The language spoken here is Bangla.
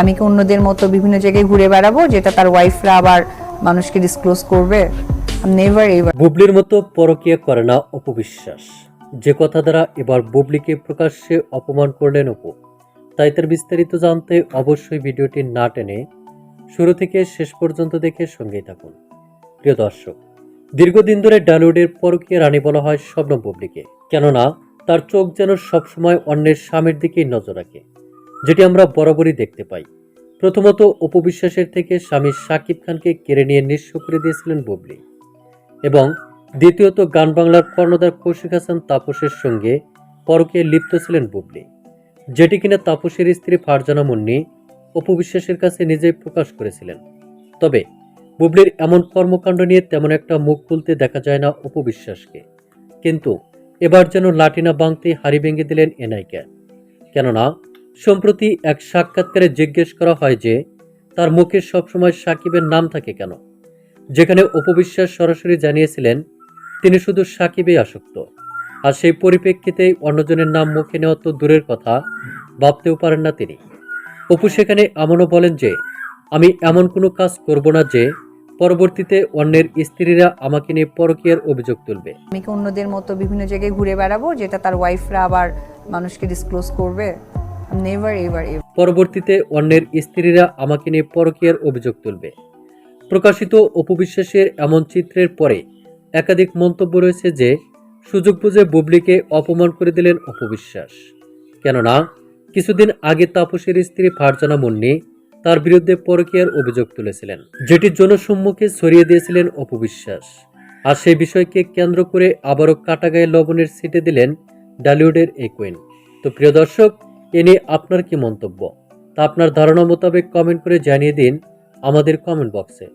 আমি কি অন্যদের মতো বিভিন্ন জায়গায় ঘুরে বেড়াবো, যেটা তার ওয়াইফরা আবার মানুষকে ডিসক্লোজ করবে? নেভার এভার বুবলির মতো পরকীয়া করে না অপবিশ্বাস যে কথা দ্বারা এবার বুবলিকে প্রকাশ্যে অপমান করলেন অপু, তাই তার বিস্তারিত জানতে অবশ্যই ভিডিওটি না টেনে শুরু থেকে শেষ পর্যন্ত দেখে সঙ্গেই থাকুন। প্রিয় দর্শক, দীর্ঘদিন ধরে ডালিউডের পরকীয়া রানী বলা হয় স্বপ্ন বুবলিকে। কেননা, তার চোখ যেন সবসময় অন্যের স্বামীর দিকেই নজর রাখে। যেটি আমরা বরাবরই দেখতে পাই। প্রথমত, অপবিশ্বাসের থেকে স্বামী শাকিব খানকে কেড়ে নিয়ে নিঃস্ব করে দিয়েছিলেন বুবলি। এবং দ্বিতীয়ত গান বাংলার কর্ণধার কৌশিক হাসান তাপসের সঙ্গে পরকে লিপ্ত ছিলেন বুবলি, যেটি কিনা তাপসের স্ত্রী ফারজানা মুন্নি অপবিশ্বাসের কাছে নিজেই প্রকাশ করেছিলেন। তবে, বুবলির এমন কর্মকাণ্ড নিয়ে তেমন একটা মুখ খুলতে দেখা যায় না অপবিশ্বাসকে। কিন্তু, এবার যেন লাটিনা বাংতে হাড়ি ভেঙে দিলেন এনআইকে কেননা সম্প্রতি এক সাক্ষাৎকারে জিজ্ঞেস করা হয় যে, তার মুখে সবসময় সাকিবের নাম থাকে কেন? যেখানে অপবিশ্বাস সরাসরি জানিয়েছিলেন, তিনি শুধু সাকিবেই আসক্ত। আর সেই পরিপ্রেক্ষিতে অন্যজনের নাম মুখে নেওয়া তো দূরের কথা, ভাবতেও পারেন না তিনি। অপু সেখানে এমনও বলেন যে, আমি এমন কোনো কাজ করব না যে, পরবর্তীতে অন্যের স্ত্রীরা আমাকে নিয়ে পরকীয়ার অভিযোগ তুলবে। আমি কি অন্যদের মতো বিভিন্ন জায়গায় ঘুরে বেড়াবো, যেটা তার ওয়াইফরা আবার মানুষকে ডিসক্লোজ করবে? পরবর্তীতে অন্যের স্ত্রীরা আমাকে নিয়ে পরকীয়ার অভিযোগ তুলবে। প্রকাশিত অপবিশ্বাসের এমন চিত্রের পরে একাধিক মন্তব্য রয়েছে যে, সুযোগ বুঝে বুবলিকে অপমান করে দিলেন অপবিশ্বাস। কেননা, কিছুদিন আগে তাপসের স্ত্রী ফারজানা মুন্নি তার বিরুদ্ধে পরকীয়ার অভিযোগ তুলেছিলেন। যেটি জনসম্মুখে ছড়িয়ে দিয়েছিলেন অপবিশ্বাস। আর সেই বিষয়কে কেন্দ্র করে আবারও কাটাগায়ে লবণের সিটে দিলেন ডালিউডের এই কুইন তো প্রিয় দর্শক এ নিয়ে আপনার কি মন্তব্য? তা আপনার ধারণা মোতাবেক কমেন্ট করে জানিয়ে দিন আমাদের কমেন্ট বক্সে